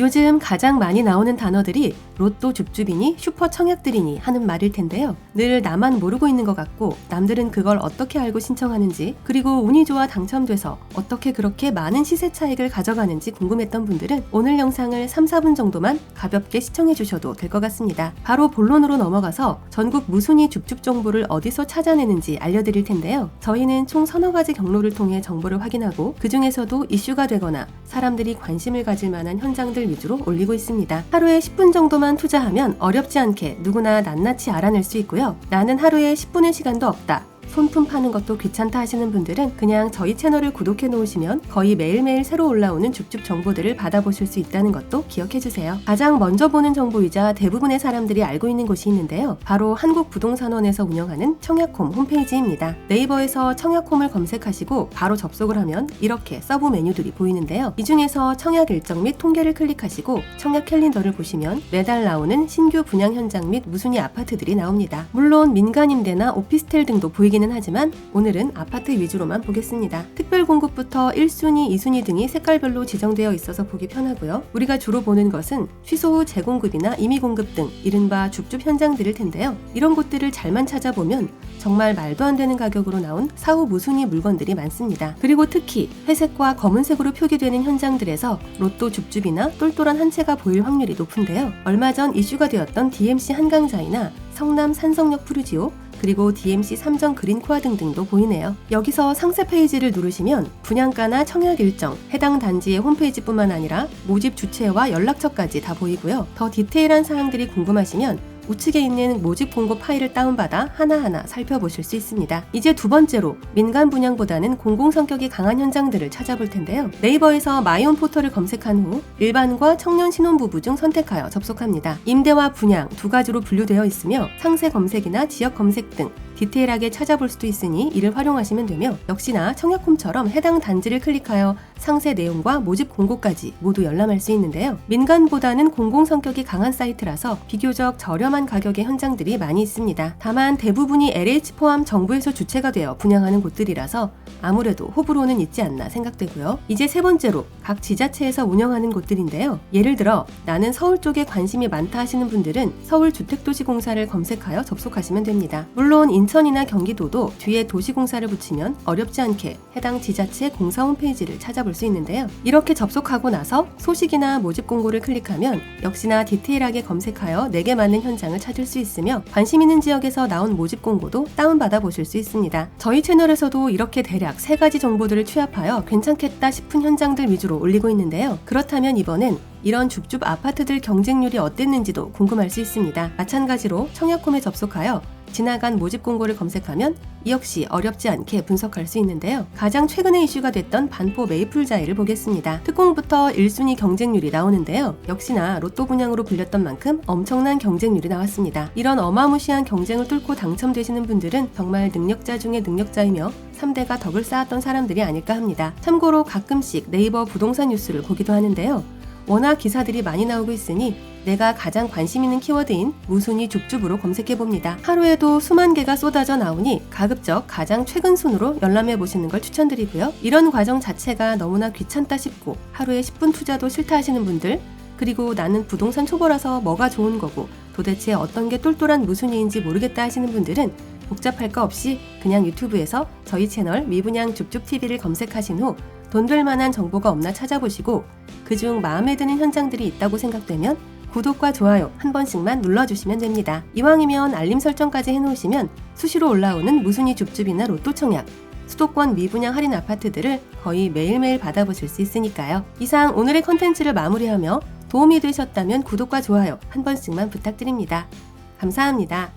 요즘 가장 많이 나오는 단어들이 로또 줍줍이니 슈퍼 청약들이니 하는 말일 텐데요. 늘 나만 모르고 있는 것 같고 남들은 그걸 어떻게 알고 신청하는지 그리고 운이 좋아 당첨돼서 어떻게 그렇게 많은 시세 차익을 가져가는지 궁금했던 분들은 오늘 영상을 3, 4분 정도만 가볍게 시청해 주셔도 될 것 같습니다. 바로 본론으로 넘어가서 전국 무순위 줍줍 정보를 어디서 찾아내는지 알려드릴 텐데요. 저희는 총 서너 가지 경로를 통해 정보를 확인하고 그 중에서도 이슈가 되거나 사람들이 관심을 가질 만한 현장들 위주로 올리고 있습니다. 하루에 10분 정도만 투자하면 어렵지 않게 누구나 낱낱이 알아낼 수 있고요. 나는 하루에 10분의 시간도 없다. 손품 파는 것도 귀찮다 하시는 분들은 그냥 저희 채널을 구독해 놓으시면 거의 매일매일 새로 올라오는 줍줍 정보들을 받아보실 수 있다는 것도 기억해 주세요. 가장 먼저 보는 정보이자 대부분의 사람들이 알고 있는 곳이 있는데요. 바로 한국부동산원에서 운영하는 청약홈 홈페이지입니다. 네이버에서 청약홈을 검색하시고 바로 접속을 하면 이렇게 서브 메뉴들이 보이는데요. 이 중에서 청약 일정 및 통계를 클릭하시고 청약 캘린더를 보시면 매달 나오는 신규 분양 현장 및 무순위 아파트들이 나옵니다. 물론 민간 임대나 오피스텔 등도 보이긴 보이기는 하지만 오늘은 아파트 위주로만 보겠습니다. 특별 공급부터 1순위, 2순위 등이 색깔별로 지정되어 있어서 보기 편하고요. 우리가 주로 보는 것은 취소 후 재공급이나 임의 공급 등 이른바 줍줍 현장들일 텐데요. 이런 곳들을 잘만 찾아보면 정말 말도 안 되는 가격으로 나온 사후 무순위 물건들이 많습니다. 그리고 특히 회색과 검은색으로 표기되는 현장들에서 로또 줍줍이나 똘똘한 한 채가 보일 확률이 높은데요. 얼마 전 이슈가 되었던 DMC 한강자이나 성남 산성역 푸르지오 그리고 DMC 삼정 그린코아 등등도 보이네요. 여기서 상세 페이지를 누르시면 분양가나 청약 일정, 해당 단지의 홈페이지뿐만 아니라 모집 주체와 연락처까지 다 보이고요. 더 디테일한 사항들이 궁금하시면 우측에 있는 모집 공고 파일을 다운받아 하나하나 살펴보실 수 있습니다. 이제 두 번째로 민간 분양보다는 공공 성격이 강한 현장들을 찾아볼 텐데요. 네이버에서 마이온 포털을 검색한 후 일반과 청년 신혼부부 중 선택하여 접속합니다. 임대와 분양 두 가지로 분류되어 있으며 상세 검색이나 지역 검색 등 디테일하게 찾아볼 수도 있으니 이를 활용하시면 되며 역시나 청약홈처럼 해당 단지를 클릭하여 상세 내용과 모집 공고까지 모두 열람할 수 있는데요. 민간보다는 공공 성격이 강한 사이트라서 비교적 저렴한 가격의 현장들이 많이 있습니다. 다만 대부분이 LH 포함 정부에서 주체가 되어 분양하는 곳들이라서 아무래도 호불호는 있지 않나 생각되고요. 이제 세 번째로 각 지자체에서 운영하는 곳들인데요. 예를 들어 나는 서울 쪽에 관심이 많다 하시는 분들은 서울주택도시공사를 검색하여 접속하시면 됩니다. 물론 인 천이나 경기도도 뒤에 도시공사를 붙이면 어렵지 않게 해당 지자체 공사 홈페이지를 찾아볼 수 있는데요. 이렇게 접속하고 나서 소식이나 모집 공고를 클릭하면 역시나 디테일하게 검색하여 내게 맞는 현장을 찾을 수 있으며 관심 있는 지역에서 나온 모집 공고도 다운받아 보실 수 있습니다. 저희 채널에서도 이렇게 대략 세 가지 정보들을 취합하여 괜찮겠다 싶은 현장들 위주로 올리고 있는데요. 그렇다면 이번엔 이런 줍줍 아파트들 경쟁률이 어땠는지도 궁금할 수 있습니다. 마찬가지로 청약홈에 접속하여 지나간 모집 공고를 검색하면 역시 어렵지 않게 분석할 수 있는데요. 가장 최근에 이슈가 됐던 반포 메이플자이를 보겠습니다. 특공부터 1순위 경쟁률이 나오는데요. 역시나 로또 분양으로 불렸던 만큼 엄청난 경쟁률이 나왔습니다. 이런 어마무시한 경쟁을 뚫고 당첨되시는 분들은 정말 능력자 중에 능력자이며 3대가 덕을 쌓았던 사람들이 아닐까 합니다. 참고로 가끔씩 네이버 부동산 뉴스를 보기도 하는데요. 워낙 기사들이 많이 나오고 있으니 내가 가장 관심 있는 키워드인 무순위 줍줍으로 검색해 봅니다. 하루에도 수만 개가 쏟아져 나오니 가급적 가장 최근 순으로 열람해 보시는 걸 추천드리고요. 이런 과정 자체가 너무나 귀찮다 싶고 하루에 10분 투자도 싫다 하시는 분들 그리고 나는 부동산 초보라서 뭐가 좋은 거고 도대체 어떤 게 똘똘한 무순위인지 모르겠다 하시는 분들은 복잡할 거 없이 그냥 유튜브에서 저희 채널 미분양 줍줍TV를 검색하신 후 돈 될 만한 정보가 없나 찾아보시고 그중 마음에 드는 현장들이 있다고 생각되면 구독과 좋아요 한 번씩만 눌러주시면 됩니다. 이왕이면 알림 설정까지 해놓으시면 수시로 올라오는 무순위 줍줍이나 로또 청약, 수도권 미분양 할인 아파트들을 거의 매일매일 받아보실 수 있으니까요. 이상 오늘의 컨텐츠를 마무리하며 도움이 되셨다면 구독과 좋아요 한 번씩만 부탁드립니다. 감사합니다.